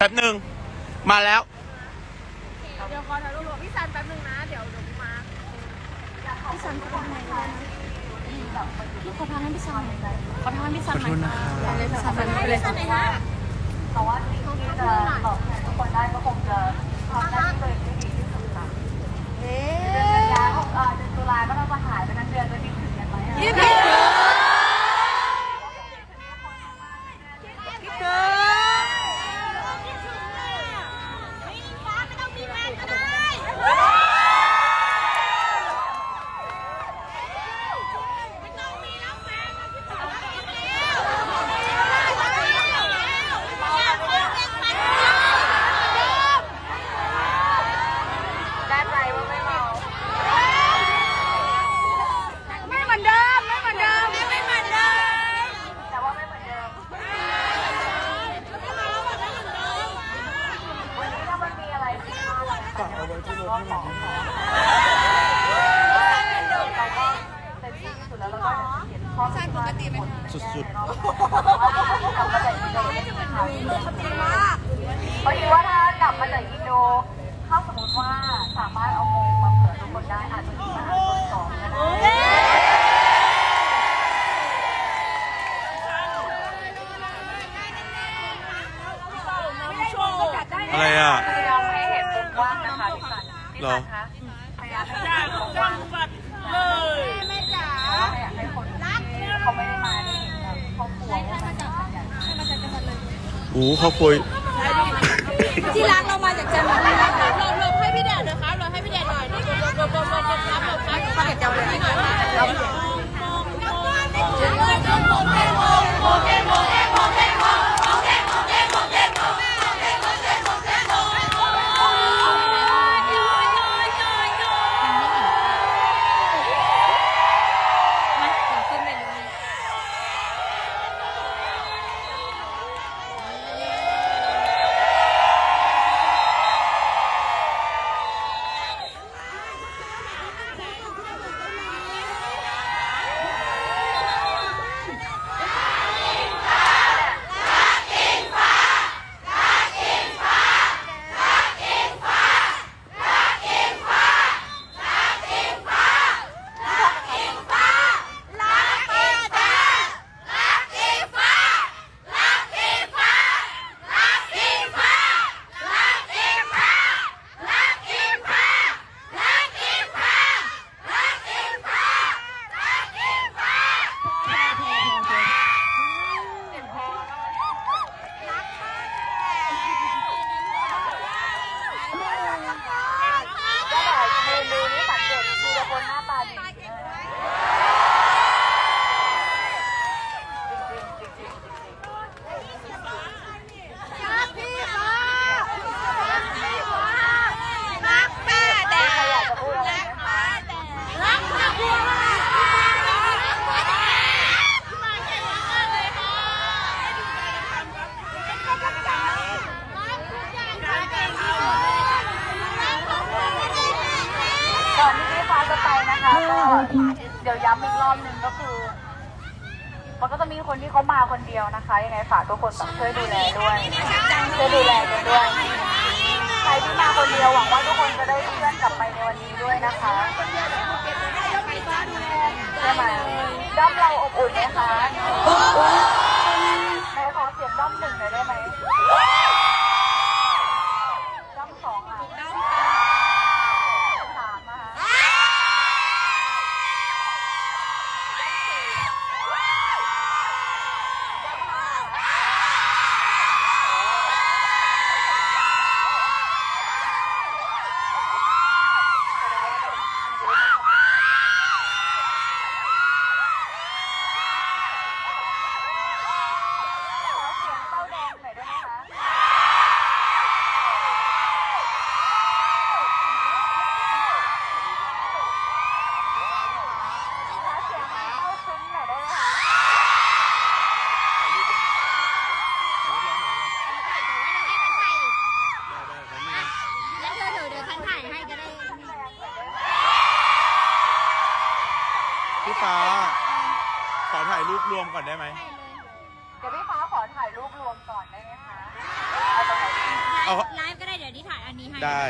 แป๊บหนึ่งมาแล้ว เดี๋ยวขอถ่ายรูปกับพี่ซันแป๊บนึงนะ เดี๋ยวเดี๋ยวมาพี่ซันเขอทางไหนพี่ขอทางให้พี่ซันขอทางให้พี่ซันหน่อยค่ะเลยพี่ซันไปเลยพี่ซันหนฮะแต่ว่าสิ่ที่จะตอบแทนทุกคนได้ก็คงจะทำหน้าที่ดีที่สุดค่ะเดือนกันยาเดือนตุลาก็ต้องมาหายไปทั้งเดือนจะคิดถึงกันไหมอะ คิดถึงคิดถึงไม่ต้องมีแฟนก็ได้ไม่ต้องมีแล้วแฟนมาคิดถึงแล้ว แน่ใจว่าไม่เมา ไม่เหมือนเดิมไม่เหมือนเดิมไม่เหมือนเดิม แต่ว่าไม่เหมือนเดิม วันนี้ถ้ามันมีอะไรที่มากกว่านั้นก็ขอขอเราก็เต็มที่ที่สุดแล้วเราก็ เขียนข้อความปกติไหมสุดๆเราก็จะอินโดนีเซียค่ะดีมากพอดีว่าถ้ากลับมาจากอินโดถ้าสมมติว่าสามารถเอามงมาเผื่อทุกคนได้อาจจะมีมาหาคนสองก็ได้อะไรอะพยายามให้เห็นมุมกว้างนะคะพี่สันพี่เหรอสันคะพยายามให้เห็นมุมกว้างเลยไม่จ๋าอยากให้คนที่ เขาไม่ได้มาเห็นแบบครอบครัวว่ามันเป็นยังไงโอ้ครอบครัวที่รักเรามาจากจังหวัดอะไรคะหลบหลบให้พี่แดดหน่อยครับหลบให้พี่แดดหน่อยหลบหลบหลบหลบหลบหลบครับหลบครับเขาเห็นจังเลยนี่หนครับก็แบบมือมือนี่สังเกตมีแต่คนหน้าตาดีเลยจริงจริงจริงจริงจริง รักพี่ฟ้ารักพี่ฟ้ารักแม่แดด ใครอยากจะพูดอะไรไหมคะ รักแม่บัวรักแม่แดดมาเก่งมากเลยค่ะเป็นกำลังใจรักทุกอย่างค่ะเก่งที่สุดเลยรักของคุณไม่ได้แม่ ก่อนที่พี่ฟ้าจะไปนะคะก็เดี๋ ยวย้ำอีกรอบหนึ่งก็คือ มันก็จะมีคนที่เขามาคนเดียวนะคะ ยังไงฝากทุกคนแบบช่วยดูแลด้วยช่วยดูแลกันด้วย ใครที่มาคนเดียวหวังว่าทุกคนจะได้เพื่อนกลับไปในวันนี้ด้วยนะคะใช่ไหมด้อมเราอบอุ่นไหมคะ อันนี้ให้ได้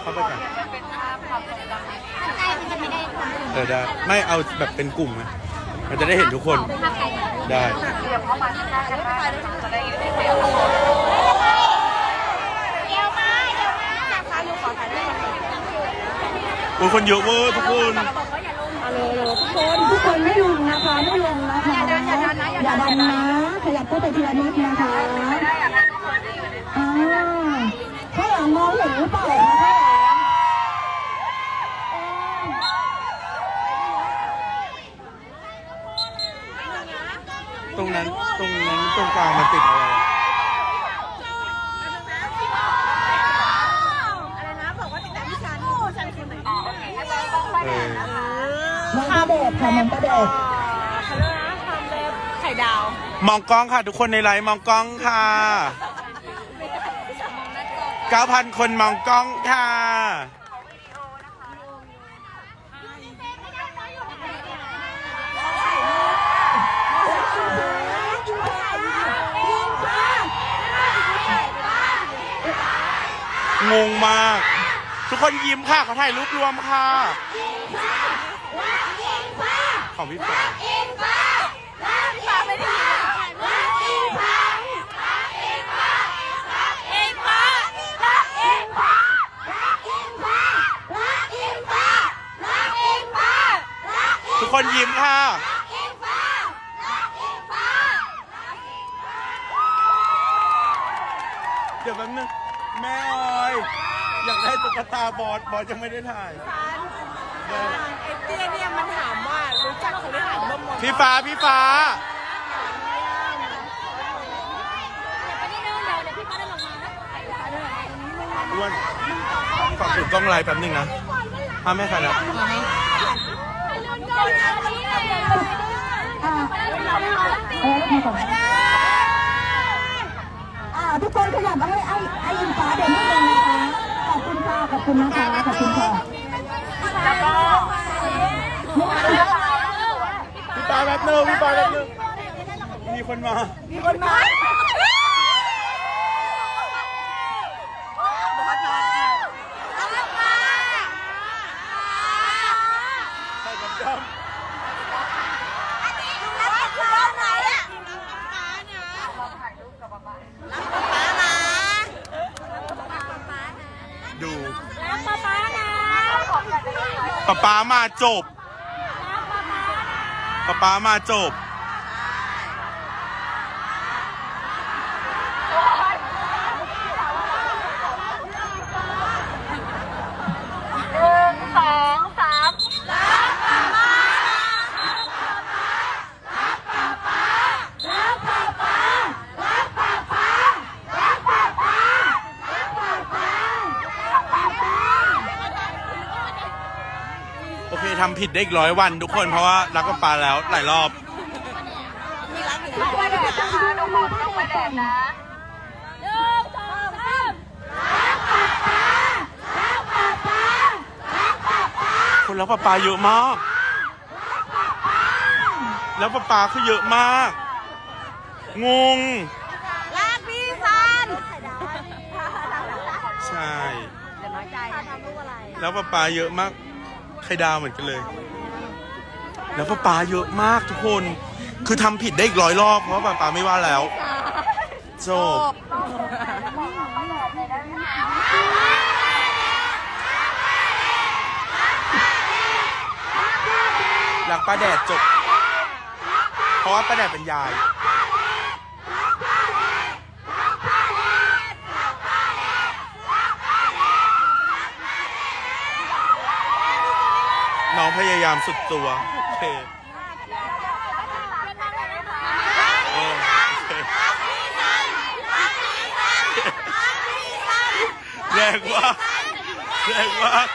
เข้าไปกันเป็นภาพความทรงจำในใช่มันจะไม่ได้ทำเออได้ไม่เอาแบบเป็นกลุ่มไงมันจะได้เห็นทุกคนภาพใครได้เตรียมเข้ามาที่หน้ากันได้จะได้ยินเสียงเดี๋ยวมาเดี๋ยวมาจากฟ้าหนูขอถ่ายรูปก่อนโอ้ยคนเยอะเวอร์ทุกคน ทุกคนไม่ลงนะคะ ไม่ลงนะคะ อย่าดันอย่าดันนะอย่าดันนะ ขยับเข้าไปทีละนิดนะคะ อ่าข้างหลังมองเห็นหรือเปล่าคะตรงนั้นตรงนั้นตรงกลางมันติดอะไรอะไรนะบอกว่าติดตามพี่ชันชันคนไหนเออมองประเดดค่ะมองประเดดเขาเรียกนะความเล็บไข่ดาว มองกล้องค่ะ ทุกคนในไลฟ์มองกล้องค่ะ 9,000 คนมองกล้องค่ะ งงมาก ทุกคนยิ้มค่ะเขาถ่ายรูปรวมค่ะ ของพี่ฟางเองฟ้า ทุกคนยิ้มค่ะเดี๋ยวแป๊บนึงแม่ออยอยากได้ตุ๊กตาบอสบอสยังไม่ได้ถ่ายไอ้เตี้ยเนี่ยมันถามว่ารู้จักเขาได้ถามบ้างหมดพี่ฟ้าพี่ฟ้าไปนิดนึงเดี๋ยวเดี๋ยวพี่ฟ้าได้ลงมานะอ้วนฝากถือกล้องไลน์แป๊บนึงนะห้ามแม่ใครนะ อ่าเออมาก่อนอ่าทุกคนขยับมาให้ไอ้ไอ้อิงฟ้าเดี๋ยวนิดนึงนะคะ ขอบคุณค่ะขอบคุณนะคะขอบคุณค่ะแล้วก็พี่ฟ้าแป๊บนึงพี่ฟ้าแป๊บนึงมีคนมา มีคนมา ใครกับจ้อม ดูแล้วป๊าป๊านะป๊าป๊ามาจบป๊าป๊ามาจบ หนึ่งสองสาม โอเคทำผิดได้อีกร้อยวันทุกคนเพราะว่ารักป๊าป๊าแล้วหลายรอบลงมาแดดนะคะทุกคนลงมาแดดนะหนึ่งสองสามคนรักป๊าป๊าเยอะมาก แล้วป๊าป๊าคือเยอะมาก งงรักพี่ซันใช่ เดี๋ยวน้อยใจทำรูปอะไรแล้วป๊าป๊าเยอะมาก ไข่ดาวเหมือนกันเลย แล้วป๊าป๊าเยอะมากทุกคน คือทำผิดได้อีกร้อยรอบเพราะป๊าป๊าไม่ว่าแล้วจบหลักป้าแดดจบ เพราะว่าป้าแดดเป็นยาย พยายามสุดตัวโอเคเออแรงมากแรงมาก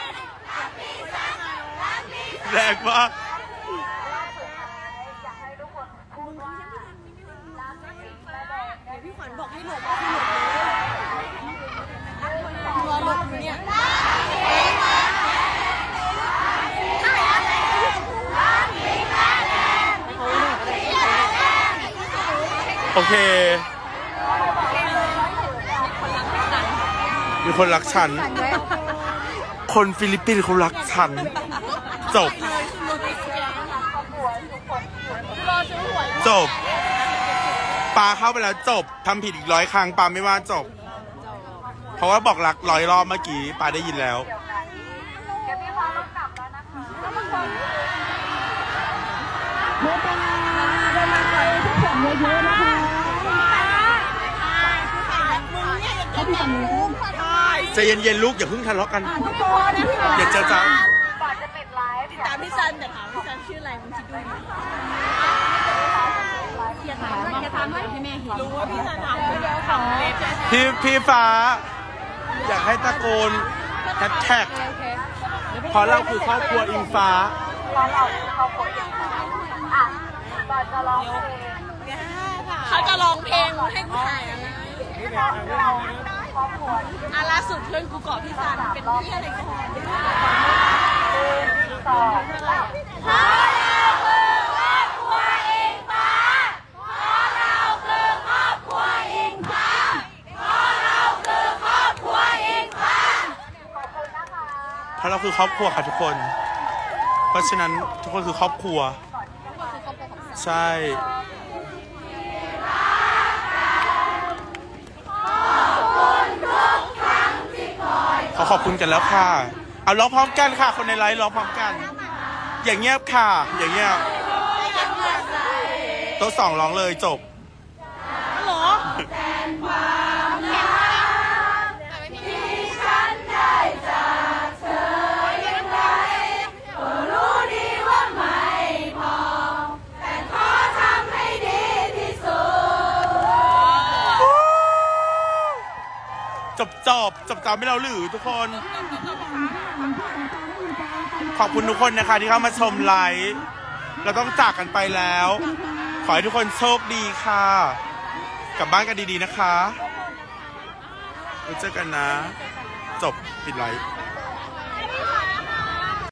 แรงมากพี่ขวัญบอกให้หลบก็คือหลบเลยรอหลบอยู่เนี่ย โอเค มีคนรักฉัน คนฟิลิปปินส์เขารักฉัน จบ จบปาเข้าไปแล้วจบ ทำผิดอีกร้อยครั้งปาไม่ว่าจบ เพราะว่าบอกรักร้อยรอบเมื่อกี้ปาได้ยินแล้ว เดี๋ยวพี่ฟ้าต้องกลับแล้วนะคะเดินมาเดินมาใส่ทุกคนเยอะๆนะคะ ให้พี่สามีพูดใจเย็นๆลูกอย่าเพิ่งทะเลาะกันอะทุกคนอย่าเจอจ้าก่อนจะปิดไลฟ์ตามพี่ซันแต่ถามพี่ซันชื่ออะไรมึงคิดด้วยนะอย่าถามอย่าถามให้แม่เห็นรู้ว่าพี่ซันถามเดี๋ยวขอพี่พี่ฟ้า อยากให้ตะโกนแฮชแท็กเพราะเราคือครอบครัวอิงฟ้าตอนเราเขาโพสต์อย่างไรอะก่อนจะร้องเพลงเขาจะร้องเพลงให้กูถ่ายอะ ไรเราล่าสุดเพื่อนกูเกาะพี่ซันเป็นเพี่อะไรก่อนสองสามเพราะเราคือครอบครัวค่ะทุกคน เพราะฉะนั้นทุกคนคือครอบครัว ใช่ ข อขอบคุณกันแล้วค่ะ เอาร้องพร้อมกันค่ะ คนในไลฟ์ร้องพร้อมกัน อย่างเงียบค่ะ อย่างเงียบโต๊ะสองร้องเลยจบ บจบจบจบไม่เราหรือทุกคน ขอบคุณทุกคนนะคะที่เข้ามาชมไลฟ์เราต้องจากกันไปแล้ว ขอให้ทุกคนโชคดีค่ะ กลับบ้านกันดีๆนะคะไว้เจอกันนะ จบปิดไลฟ์เ